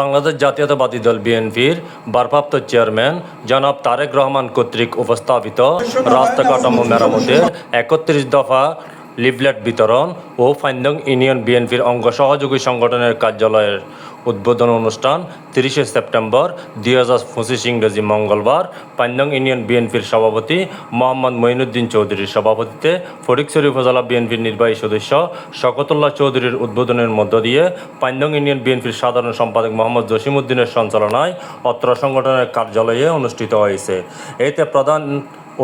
বাংলাদেশ জাতীয়তাবাদী দল বিএনপির ভারপ্রাপ্ত চেয়ারম্যান জনাব তারেক রহমান কর্তৃক উপস্থাপিত রাস্তা কাঠামো মেরামতের একত্রিশ দফা লিফলেট বিতরণ ও ফাইন্দং ইউনিয়ন বিএনপির অঙ্গ সহযোগী সংগঠনের কার্যালয়ের উদ্বোধন অনুষ্ঠান তিরিশে সেপ্টেম্বর, দুই হাজার পঁচিশ ইংরেজি মঙ্গলবার। পান্ডং ইউনিয়ন বিএনপির সভাপতি মোহাম্মদ মঈনুদ্দিন চৌধুরীর সভাপতিত্বে ফটিকছড়ি উপজেলা বিএনপির নির্বাহী সদস্য শকতুল্লাহ চৌধুরীর উদ্বোধনের মধ্য দিয়ে পান্ডং ইউনিয়ন বিএনপির সাধারণ সম্পাদক মোহাম্মদ জসিমউদ্দিনের সঞ্চালনায় অত্র সংগঠনের কার্যালয়ে অনুষ্ঠিত হয়েছে। এতে প্রধান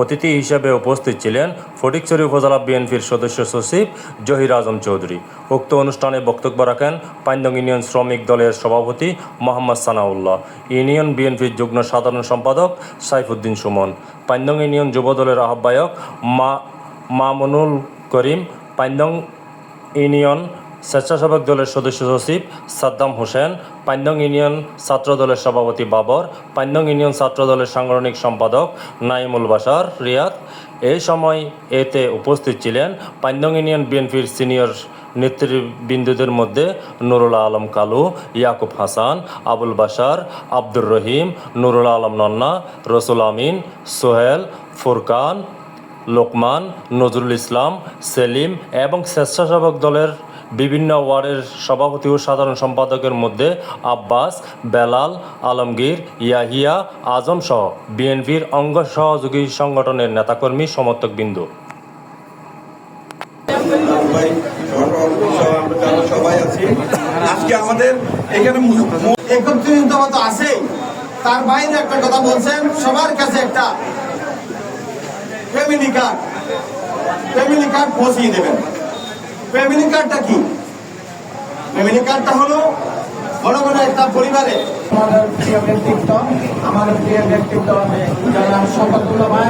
অতিথি হিসেবে উপস্থিত ছিলেন ফটিকছড়ি উপজেলা বিএনপির সদস্য সচিব জহির আজম চৌধুরী। উক্ত অনুষ্ঠানে বক্তব্য রাখেন পাইন্দং ইউনিয়ন শ্রমিক দলের সভাপতি মোহাম্মদ সানাউল্লাহ, ইউনিয়ন বিএনপির যুগ্ম সাধারণ সম্পাদক সাইফুদ্দিন সুমন, পাইন্দং ইউনিয়ন যুব দলের আহ্বায়ক মা মামুনুল করিম, পাইন্দং ইউনিয়ন স্বেচ্ছাসেবক দলের সদস্য সচিব সাদ্দাম হোসেন, পান্ডং ইউনিয়ন ছাত্র দলের সভাপতি বাবর, পান্ডং ইউনিয়ন ছাত্র দলের সাংগঠনিক সম্পাদক নাইমুল বাসার রিয়াদ। এই সময় এতে উপস্থিত ছিলেন পান্ডং ইউনিয়ন বিএনপির সিনিয়র নেতৃবৃন্দদের মধ্যে নুরুল আলম কালু, ইয়াকুব হাসান, আবুল বাসার আব্দুর রহিম, নুরুল আলম নন্না, রসুল আমিন, সোহেল, ফুরকান, লোকমান, নজরুল ইসলাম, সেলিম এবং স্বেচ্ছাসেবক দলের বিভিন্ন ওয়ার্ডের সভাপতি ও সাধারণ সম্পাদকের মধ্যে আব্বাস, বেলাল, আলমগীর, ইয়াহিয়া, আজম সহ বিএনপির অঙ্গ সহযোগী সংগঠনের নেতাকর্মী সবাই আছি আজকে আমাদের এখানে আছে। তার বাইরে একটা কথা বলছেন, সবার কাছে একটা ফ্যামিলি কার্ড ফ্যামিলি কার্ড পৌঁছিয়ে দেবেন। ফ্যামিলি কার্ডটা কি? ফ্যামিলি কার্ডটা হলো বড় বড় একটা পরিবারে। আমার প্রিয় ব্যক্তিত্ব, আমার প্রিয় ব্যক্তিত্ব যারা শপথগুলো ভাই